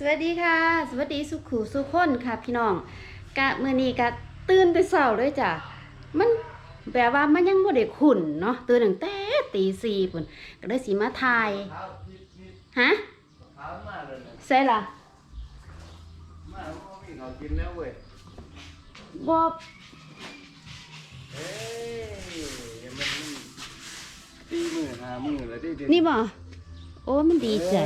สวัสดีค่ะ สวัสดีสุขูสุขคนค่ะพี่น้องกะมื้อนี้กะตื่นแต่เช้าเลยจ้ะมันแบบว่ามันยังบ่ได้ขุ่นเนาะตื่นตั้งแต่ตีสี่พุ่นก็เลยสิมาถ่ายฮะถามมาเลยนะใส่ล่ะมาพ่อมีเขากินแล้วเว้ยบ่เฮ้ยมันตีมือหามือแล้วที่เด็นี่บ่โอ้มันดีใจ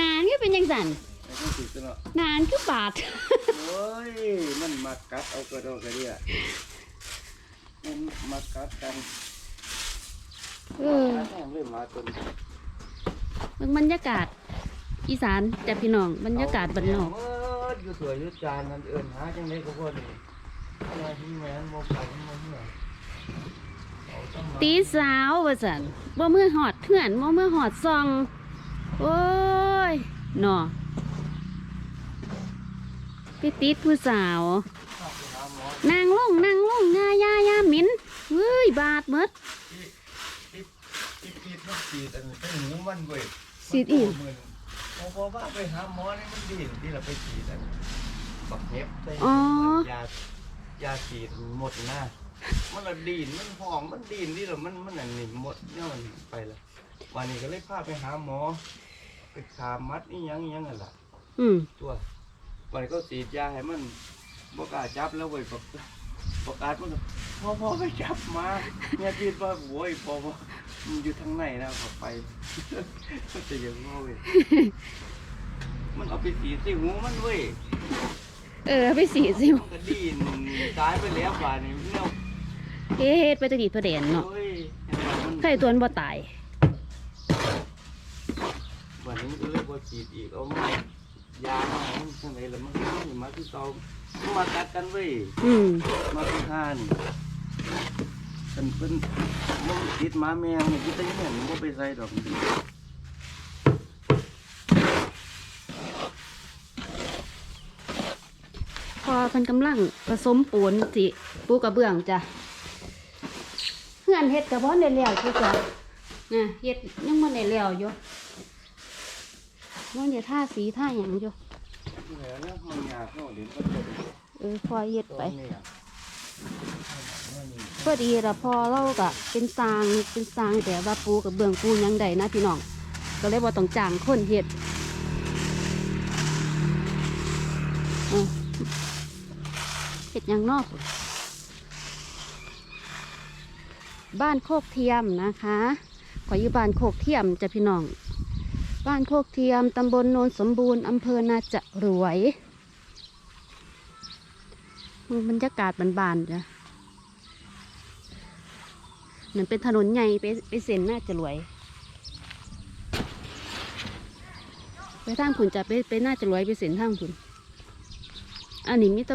นานก็เป็นจังซั่นไอ้ที่ติดตัวเนาะนานคือบาด โอ้ยมันมากัดเอากระโดดกระเดียมันมากัดกันเออ กัดแห้งเลยมาจนเบิ่งบรรยากาศ อีสานจ้ะพี่น้องบรรยากาศบ้านนอกเมื่ออยู่สวยอยู่จานนั่นเอิญหาจังไดก็พอดีอะไรที่แม่นโมไปโมเหี้ยเอาต้องมาตีสาวว่าสันบ่มือหอดเถื่อนบ่มือหอดซอง โอ้ ยหนอไปติดผู้สาวพาไปหาหมอนางลงนางลงยายายาหมินเฮ้ยบาดหมดติดติดติดมันสีดอันนี้เป็นหูมันเว้ยสีดอีกมันโอ้โหว่าไปหาหมอนี่มันดีนที่เราไปฉีดอันบักเห็บใส่ยายาฉีดหมดหน้ามันละดีนมันหอมมันดีนที่เรามันมันอันนี้หมดเนี่ยมันไปละวันนี้ก็เลยพาไปหาหมอ ไปขามมัดนี่ยังอีหยังกันล่ะ อืม ตัววันนี้ก็ฉีดยาให้มันบกล้าจับแล้วเว้ยบอกประกาศมันก็พ่อพ่อไปจับมาเนี่ยคิดว่าโว้ยพ่อพ่อมันอยู่ทางไหนนะขอไป ก็จะยังง้อเว้ยมันเอาไปสีใส่หูมันเว้ยเออไปสีสิวมันก็ดีนตายไปแล้วป่านนี้เนี่ยเฮ็ดไปตะดีตัวเด่นเนาะเฮ้ยเห็นไหมมันใครตัวนั้นบ่ตาย วันนี้มันก็เลยบ่ฉีดอีกเอามายามาให้มันจังไรแล้วมันก็มีมาคือเก่ามันมากัดกันเว้ยอืมมาคือห้านี่เป็นเป็นมันติดหมาแมวนี่คิดแต่ยังไงมันก็ไปใส่ดอกพอเพิ่นกำลังผสมปูนสิปูกระเบื้องจ้ะเพื่อนเฮ็ดกระบ่ได้แล้วคือจ้ะน่ะเฮ็ดยังบ่ได้แล้วอยู่ มันจะท่าสีท่าหยังอยู่นี่แหละนะมันยากเข้ะเออพอเฮ็ดตัวไปนี้อะว่าพอดีละพอเราก็เป็นสางเป็นสางแต่ว่าปูกับเบื้องปูยังใดนะพี่น้องก็เลยบ่าต้องจ้างคนเฮ็ดเออเฮ็ดยังนอก บ้านโคกเทียมนะคะ ขออยู่บ้านโคกเทียมจะพี่น้อง บ้านโคกเทียม ตำบลโนนสมบูรณ์ อำเภอนาจะรวยบรรยากาศบานๆจ้ะเหมือนเป็นถนนใหญ่ไปไปเส้นน่าจะรวย ไปทางผุนจะไปไปน่าจะรวยไปเส้นทางผุนอันนี้มีแต่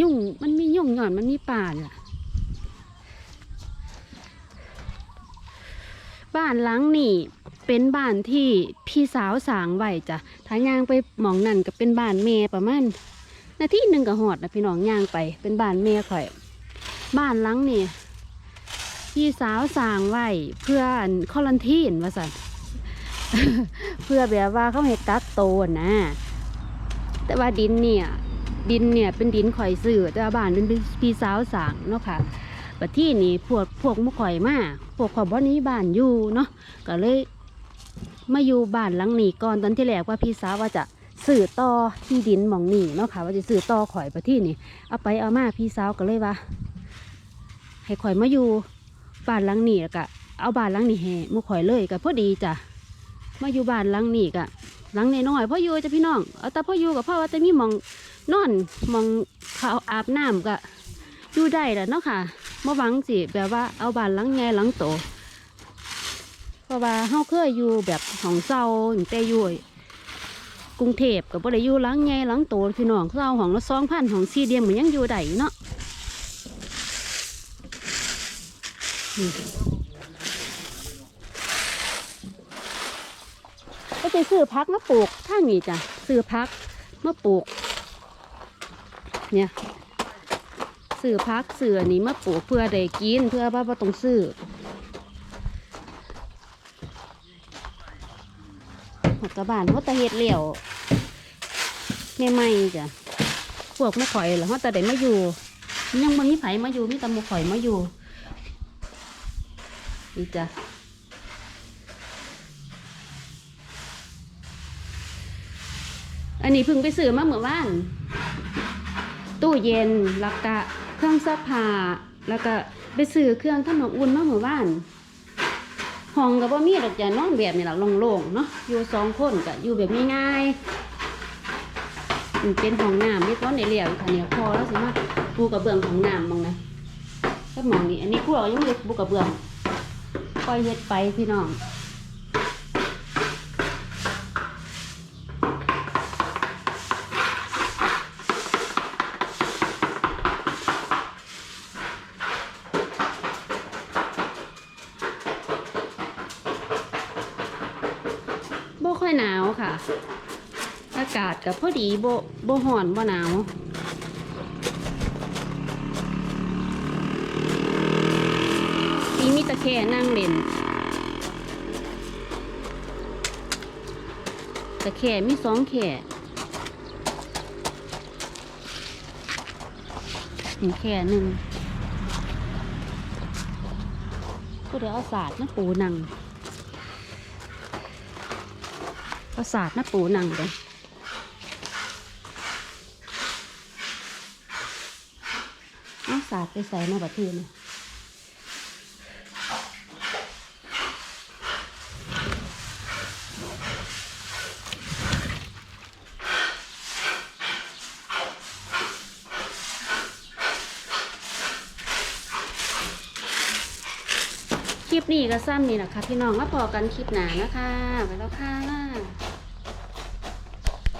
ยุ่งมันมียุ่งหย่อนมันมีป่าเนี่ยบ้านหลังนี่ เป็นบ้านที่พี่สาวสร้างไว้จ้ะถ้ายางไปหมองนั่นก็เป็นบ้านเมยประมาณนาทีหนึ่งก็หอดนะพี่น้องย่างไปเป็นบ้านเมยข่อย บ้านหลังนี่พี่สาวสร้างไว้เพื่อคอลันทีนว่าสันเพื่อแบบว่าเขาให้กักโตนะ แต่ว่าดินเนี่ย ดินเนี่ยเป็นดินข่อยซื้อแต่ว่าบ้านเป็นพี่สาวสร้างเนาะค่ะบัดที่นี่พวกพวกมุข่อยมาพวกขอยบ่นี้บ้านอยู่เนาะก็เลย มาอยู่บ้านหลังนี้ก่อนตอนที่แรกว่าพี่สาวว่าจะซื้อต่อที่ดินหมองนี่เนาะค่ะ ว่าจะซื้อต่อข่อยไปที่นี่เอาไปเอามาพี่สาวก็เลยว่า ให้ข่อยมาอยู่บ้านหลังนี้ก็เอาบ้านหลังนี้ให้มู่ข่อยเลยก็พอดีจ้ะมาอยู่บ้านหลังนี้ก็หลังน้อยพ่ออยู่จะพี่น้องเอาแต่พ่ออยู่กับพ่อว่าจะมีหมองนอนหมองเขาอาบน้ำก็อยู่ได้แหละเนาะค่ะมาหวังสิแบบว่าเอาบ้านหลังใหญ่หลังโต เพราะว่าเฮาเคยอยู่แบบของเศร้าตั้งแต่อยู่กรุงเทพก็บ่ได้อยู่หลังใหญ่หลังโตพี่น้องเศร้าของละสองพันของสี่เดียมเหมือนยังอยู่ได้เนาะก็จะซื้อพักมาปลูกทางนี้จ้ะซื้อพักมาปลูก เนี่ยซื้อพักเสือนี้มาปลูกเพื่อได้กินเพื่อว่าต้องซื้อ กระบานเขาตะเฮ็ดเหลี่ยวแม่ไม่จ้ะพวกหมูข่อยหรอเขาแต่ได้มาอยู่ ยังบ่มีไผมาอยู่มีต่หมูข่อยมาอยู่นี่จ้ะอันนี้เพิ่งไปซื้อมาเมื่อวานตู้เย็นแล้วก็เครื่องซักผ้าแล้วก็ไปซื้อเครื่องทำน้ำอุ่นมาเมื่อวาน ห้องก็บ่มีดอกจ้ะนอนแบบนี้ล่ะโล่งๆเนาะอยู่สองคนก็อยู่แบบง่ายๆมันเป็นห้องน้ำมีต้นในเหลี่ยวค่ะเนี่ยพอแล้วสิมาปูกระเบื้องห้องน้ำมองนะก็มองนี่อันนี้พวกเรายังไม่ได้ปูกระเบื้องปล่อยเฮ็ดไปพี่น้อง ค่อยหนาวค่ะ อากาศก็พอดีบ่บ่อนบ่หนาวมีมีตะแค่นั่งเล่นตะแค่มีสองแค่หนึ่งแค่หนึ่งก็เดี๋ยวเอาศาสตร์นะปูนัง เอาศาสตร์นะปูนังเลยเอาศาสต์ไปใส่มาบัดทีนะคลิปนี้ก็ซ้ำนี่แหละค่ะพี่น้องมาพอกันคลิปหนานะคะ ไปแล้วค่ะ